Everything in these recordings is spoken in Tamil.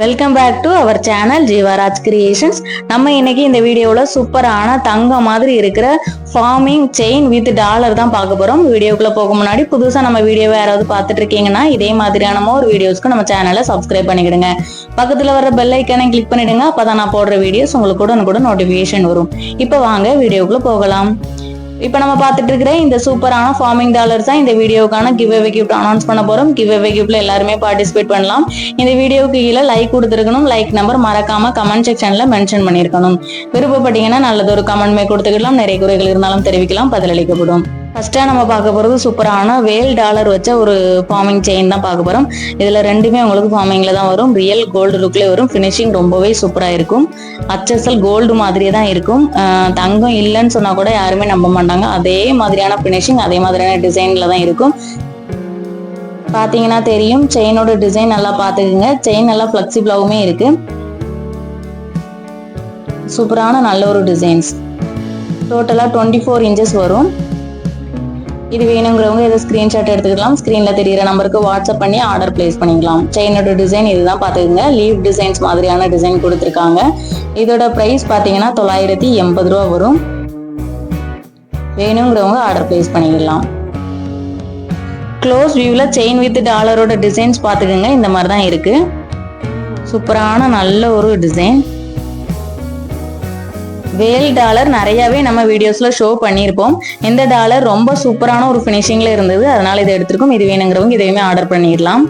Welcome back to our channel Jeevaraj creations நம்ம இன்னைக்கு இந்த வீடியோவில் சூப்பரான தங்கம் மாதிரி இருக்கிற ஃபார்மிங் செயின் வித் டாலர் தான் பார்க்க போகிறோம் வீடியோக்குள்ளே போக முன்னாடி புதுசாக நம்ம வீடியோவை யாராவது பார்த்துட்டு இருக்கீங்கன்னா இதே மாதிரியான ஒரு வீடியோஸ்க்கு நம்ம சேனலை சப்ஸ்கிரைப் பண்ணிக்கிடுங்க. பக்கத்தில் வர பெல் ஐக்கானை கிளிக் பண்ணிடுங்க. அப்போ தான் நான் போடுற வீடியோஸ் உங்களுக்கு கூட கூட நோட்டிஃபிகேஷன் வரும். இப்போ வாங்க வீடியோக்குள்ளே போகலாம். இப்போ நம்ம பார்த்துட்டு இருக்கிற இந்த சூப்பரான ஃபார்மிங் டாலர்ஸ் தான் இந்த வீடியோக்கான கிவ் அவே கிஃப்ட் அனௌன்ஸ் பண்ண போறோம். கிவ் அவே கிஃப்ட்ல எல்லாருமே பார்ட்டிசிபேட் பண்ணலாம். இந்த வீடியோக்கு கீழே லைக் கொடுத்துருக்கணும். லைக் நம்பர் மறக்காம கமெண்ட் செக்ஷன்ல மென்ஷன் பண்ணியிருக்கணும். விருப்பப்பட்டீங்கன்னா நல்லது ஒரு கமெண்ட்மே கொடுத்துக்கலாம். நிறைய குறைகள் இருந்தாலும் தெரிவிக்கலாம். பதிலளிக்கப்படும். ஃபர்ஸ்டா நம்ம பார்க்க போகிறது சூப்பரான வேல் டாலர் வச்ச ஒரு ஃபார்மிங் செயின் தான் பார்க்க போகிறோம் இதில் ரெண்டுமே உங்களுக்கு ஃபார்மிங்கில் தான் வரும். ரியல் கோல்டு லுக்கில் வரும். ஃபினிஷிங் ரொம்பவே சூப்பராக இருக்கும். அச்சசல் கோல்டு மாதிரியே தான் இருக்கும். தங்கம் இல்லைன்னு சொன்னால் கூட யாருமே நம்ப மாட்டாங்க. அதே மாதிரியான ஃபினிஷிங் அதே மாதிரியான டிசைனில் தான் இருக்கும். பார்த்தீங்கன்னா தெரியும். செயினோட டிசைன் நல்லா பார்த்துக்குங்க. செயின் நல்லா ஃப்ளெக்சிபிளாகவுமே இருக்கு. சூப்பரான நல்ல ஒரு டிசைன்ஸ் டோட்டலாக டுவெண்ட்டி ஃபோர் இன்ச்சஸ் வரும். இது வேணுங்கிறவங்க இதை ஸ்கிரீன்ஷாட் எடுத்துக்கலாம். ஸ்க்ரீன்ல தெரியிற நம்பருக்கு வாட்ஸ்அப் பண்ணி ஆர்டர் பிளேஸ் பண்ணிக்கலாம். செயினோட டிசைன் இதுதான் பார்த்துக்கோங்க லீவ் டிசைன்ஸ் மாதிரியான டிசைன் கொடுத்துருக்காங்க. இதோட ப்ரைஸ் பார்த்தீங்கன்னா தொள்ளாயிரத்தி எண்பது ரூபா வரும். வேணுங்கிறவங்க ஆர்டர் பிளேஸ் பண்ணிக்கலாம். க்ளோஸ் வியூவில் செயின் வித் டாலரோட டிசைன்ஸ் பார்த்துக்கோங்க இந்த மாதிரி தான் இருக்குது சூப்பரான நல்ல ஒரு டிசைன் வேல் டாலர் நிறையவே நம்ம வீடியோஸ்ல ஷோ பண்ணியிருப்போம். இந்த டாலர் ரொம்ப சூப்பரான ஒரு ஃபினிஷிங்ல இருந்தது. அதனால இதை எடுத்திருக்கோம். இது வேணுங்கிறவங்க இதையுமே ஆர்டர் பண்ணிடலாம்.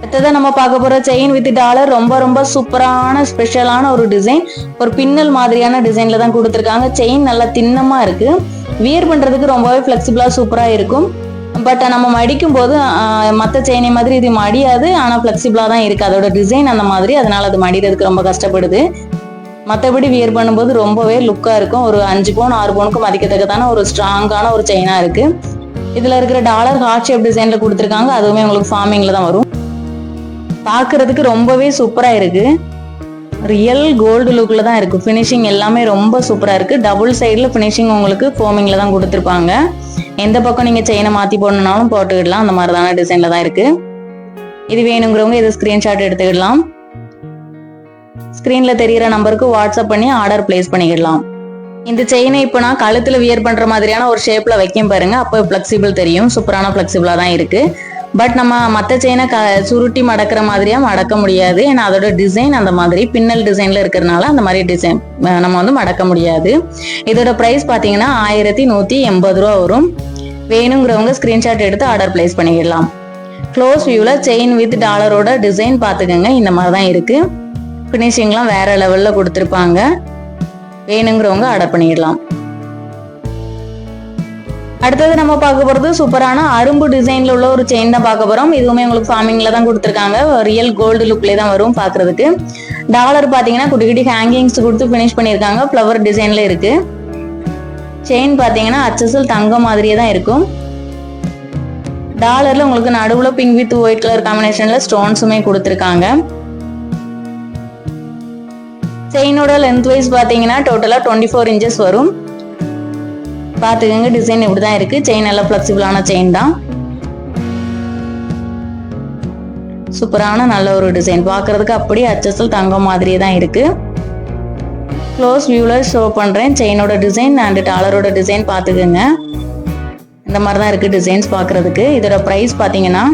அடுத்ததான் நம்ம பார்க்க போற செயின் வித் டாலர் ரொம்ப ரொம்ப சூப்பரான ஸ்பெஷலான ஒரு டிசைன் ஒரு பின்னல் மாதிரியான டிசைன்ல தான் கொடுத்துருக்காங்க. செயின் நல்லா தின்னமா இருக்கு. வியர் பண்றதுக்கு ரொம்பவே ஃபிளெக்சிபிளா சூப்பரா இருக்கும். பட் நம்ம மடிக்கும் போது மற்ற செயினை மாதிரி இது மடியாது. ஆனால் ஃபிளெக்சிபிளாக தான் இருக்குது அதோட டிசைன் அந்த மாதிரி. அதனால அது மடிக்கிறதுக்கு ரொம்ப கஷ்டப்படுது. மற்றபடி வியர் பண்ணும்போது ரொம்பவே லுக்காக இருக்கும். ஒரு அஞ்சு பவுன் ஆறு பவுனுக்கும் மதிக்கத்தக்கதான ஒரு ஸ்ட்ராங்கான ஒரு செயினாக இருக்குது இதில் இருக்கிற டாலர் ஹார்ட் ஷேப் டிசைனில் கொடுத்துருக்காங்க. அதுவுமே உங்களுக்கு ஃபார்மிங்கில் தான் வரும். பார்க்குறதுக்கு ரொம்பவே சூப்பராக இருக்குது ரியல் கோல்டு லுக்கில் தான் இருக்குது ஃபினிஷிங் எல்லாமே ரொம்ப சூப்பராக இருக்குது டபுள் சைடில் ஃபினிஷிங் உங்களுக்கு ஃபோமிங்கில் தான் கொடுத்துருப்பாங்க. எந்த பக்கம் நீங்கள் செயினை மாற்றி போடணுன்னாலும் போட்டுக்கிடலாம். அந்த மாதிரி தான டிசைனில் தான் இருக்குது இது வேணுங்கிறவங்க இதை ஸ்க்ரீன்ஷாட் எடுத்துக்கிடலாம். ஸ்க்ரீனில் தெரியிற நம்பருக்கு வாட்ஸ்அப் பண்ணி ஆர்டர் பிளேஸ் பண்ணிக்கலாம் இந்த செயினை இப்போ நான் கழுத்துல வியர் பண்ற மாதிரியான ஒரு ஷேப்ல வைக்கும் பாருங்க. அப்போ ஃபிளெக்சிபிள் தெரியும். சூப்பரான ஃபிளெக்சிபிளா தான் இருக்கு. பட் நம்ம மற்ற செயினை க சுருட்டி மடக்கிற மாதிரியா மடக்க முடியாது. ஏன்னா அதோட டிசைன் அந்த மாதிரி. பின்னல் டிசைன்ல இருக்கிறதுனால அந்த மாதிரி டிசைன் நம்ம வந்து மடக்க முடியாது. இதோட ப்ரைஸ் பார்த்தீங்கன்னா ஆயிரத்தி நூற்றி எண்பது ரூபா வரும். வேணுங்கிறவங்க ஸ்க்ரீன்ஷாட் எடுத்து ஆர்டர் பிளேஸ் பண்ணிக்கலாம் க்ளோஸ் வியூவில் செயின் வித் டாலரோட டிசைன் பார்த்துக்கோங்க இந்த மாதிரி தான் இருக்குது ஃபினிஷிங்லாம் வேற லெவலில் கொடுத்துருப்பாங்க. வேணுங்கிறவங்க ஆர்டர் பண்ணிடலாம். அடுத்தது நம்ம பார்க்க போகிறது சூப்பரான அரும்பு டிசைனில் உள்ள ஒரு செயின் தான் பார்க்க போகிறோம் இதுவுமே உங்களுக்கு ஃபார்மிங்கில் தான் கொடுத்துருக்காங்க. ரியல் கோல்டு லுக்லேயே தான் வரும் பார்க்குறதுக்கு. டாலர் பார்த்தீங்கன்னா குட்டி குட்டி ஹேங்கிங்ஸ் கொடுத்து ஃபினிஷ் பண்ணியிருக்காங்க. ஃப்ளவர் டிசைனில் இருக்குது செயின் பார்த்தீங்கன்னா அச்சசல் தங்கம் மாதிரியே தான் இருக்கும். டாலரில் உங்களுக்கு நடுவில் பிங்க் வித் ஒயிட் கலர் காம்பினேஷனில் ஸ்டோன்ஸுமே கொடுத்துருக்காங்க. செயினோட லென்த் வைஸ் பார்த்தீங்கன்னா டோட்டலாக டுவெண்ட்டி ஃபோர் இன்ச்சஸ் வரும். பார்த்துக்கோங்க டிசைன் இப்படி தான் இருக்குது செயின் நல்லா ஃப்ளெக்சிபிளான செயின் தான். சூப்பரான நல்ல ஒரு டிசைன் பார்க்குறதுக்கு அப்படியே அச்சசல் தங்கம் மாதிரியே தான் இருக்குது க்ளோஸ் வியூவில் ஷோ பண்ணுறேன் செயினோட டிசைன் அண்ட் டாலரோட டிசைன் பார்த்துக்கோங்க. இந்த மாதிரி தான் இருக்குது டிசைன்ஸ் பார்க்குறதுக்கு. இதோட ப்ரைஸ் பார்த்தீங்கன்னா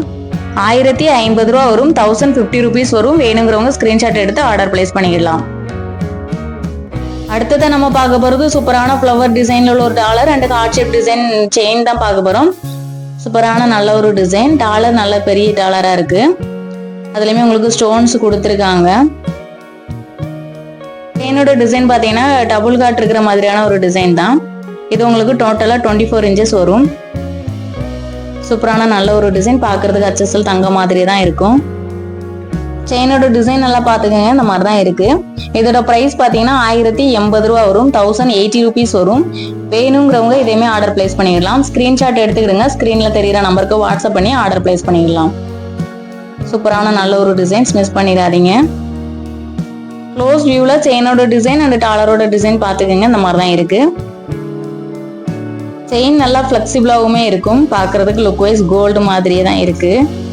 ஆயிரத்தி ஐம்பது ரூபா வரும். தௌசண்ட் ஃபிஃப்டி ருபீஸ் வரும். வேணுங்கிறவங்க ஸ்க்ரீன்ஷாட் எடுத்து ஆர்டர் பிளேஸ் பண்ணிக்கலாம் அடுத்ததை நம்ம பார்க்க போகிறது சூப்பரான ஃப்ளவர் டிசைனில் உள்ள ஒரு dollar and heart shape design chain தான் பார்க்க போகிறோம் சூப்பரான நல்ல ஒரு டிசைன் டாலர் நல்ல பெரிய டாலராக இருக்கு. அதுலேயுமே உங்களுக்கு ஸ்டோன்ஸ் கொடுத்துருக்காங்க. செயினோட டிசைன் பார்த்தீங்கன்னா டபுள் காட் இருக்கிற மாதிரியான ஒரு டிசைன் தான். இது உங்களுக்கு டோட்டலாக டுவெண்ட்டி ஃபோர் இன்ச்சஸ் வரும். சூப்பரான நல்ல ஒரு டிசைன் பார்க்கறதுக்கு அச்சசல் தங்க மாதிரி தான் இருக்கும். செயினோட டிசைன் எல்லாம் பார்த்துக்கோங்க இந்த மாதிரி தான் இருக்குது இதோட ப்ரைஸ் பார்த்தீங்கன்னா ஆயிரத்தி எண்பது ரூபா வரும். தௌசண்ட் எயிட்டி ருபீஸ் வரும். வேணுங்கிறவங்க இதேமே ஆர்டர் பிளேஸ் பண்ணிடலாம். ஸ்க்ரீன்ஷாட் எடுத்துக்கிடுங்க. ஸ்க்ரீனில் தெரியிற நம்பருக்கு வாட்ஸ்அப் பண்ணி ஆர்டர் பிளேஸ் பண்ணிடலாம். சூப்பரான நல்ல ஒரு டிசைன்ஸ் மிஸ் பண்ணிடாதீங்க. க்ளோஸ் வியூவில் செயினோட டிசைன் அண்ட் டாலரோட டிசைன் பார்த்துக்கோங்க. இந்த மாதிரி தான் இருக்குது செயின் நல்லா ஃப்ளெக்சிபிளாகவுமே இருக்கும். பார்க்கறதுக்கு லுக் வைஸ் கோல்டு மாதிரியே தான் இருக்குது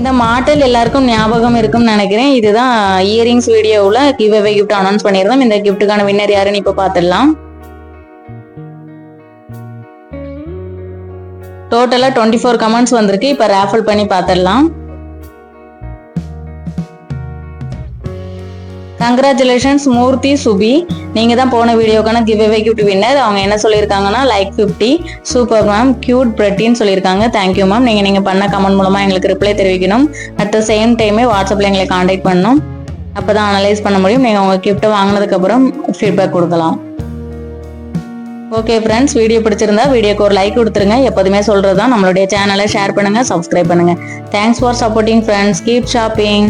இந்த மாடல் எல்லாருக்கும் ஞாபகம் இருக்கும்னு நினைக்கிறேன். இதுதான் இயரிங்ஸ் வீடியோவில் கிவ் அவே கிஃப்ட் அனௌன்ஸ் பண்ணியிருந்தோம். இந்த கிஃப்ட்டுக்கான வின்னர் யாருன்னு இப்போ பார்த்துடலாம். டோட்டலாக டுவெண்ட்டி ஃபோர் கமெண்ட்ஸ் வந்திருக்கு. இப்போ ரேஃபல் பண்ணி பார்த்துடலாம். கங்க்ராச்சுலேஷன்ஸ் மூர்த்தி சுபி நீங்கள் தான் போன வீடியோக்கான கிவ் அவே கிஃப்ட் வின்னர் அவங்க என்ன சொல்லியிருக்காங்கன்னா like fifty super ma'am cute பிரட்டின்னு சொல்லியிருக்காங்க. தேங்க்யூ மேம் நீங்கள் நீங்கள் பண்ண கமெண்ட் மூலமாக எங்களுக்கு ரிப்ளை தெரிவிக்கணும். அட் த சேம் டைமே வாட்ஸ்அப்பில் எங்களை காண்டாக்ட் பண்ணணும். அப்போ தான் அனலைஸ் பண்ண முடியும். நீங்கள் உங்கள் கிஃப்ட்டை வாங்கினதுக்கப்புறம் ஃபீட்பேக் கொடுக்கலாம். ஓகே ஃப்ரெண்ட்ஸ் வீடியோ பிடிச்சிருந்தா வீடியோக்கு ஒரு லைக் கொடுத்துருங்க. எப்போதுமே சொல்கிறது தான் நம்மளுடைய சேனலை ஷேர் பண்ணுங்கள் சப்ஸ்கிரைப் பண்ணுங்கள் thanks for supporting friends keep shopping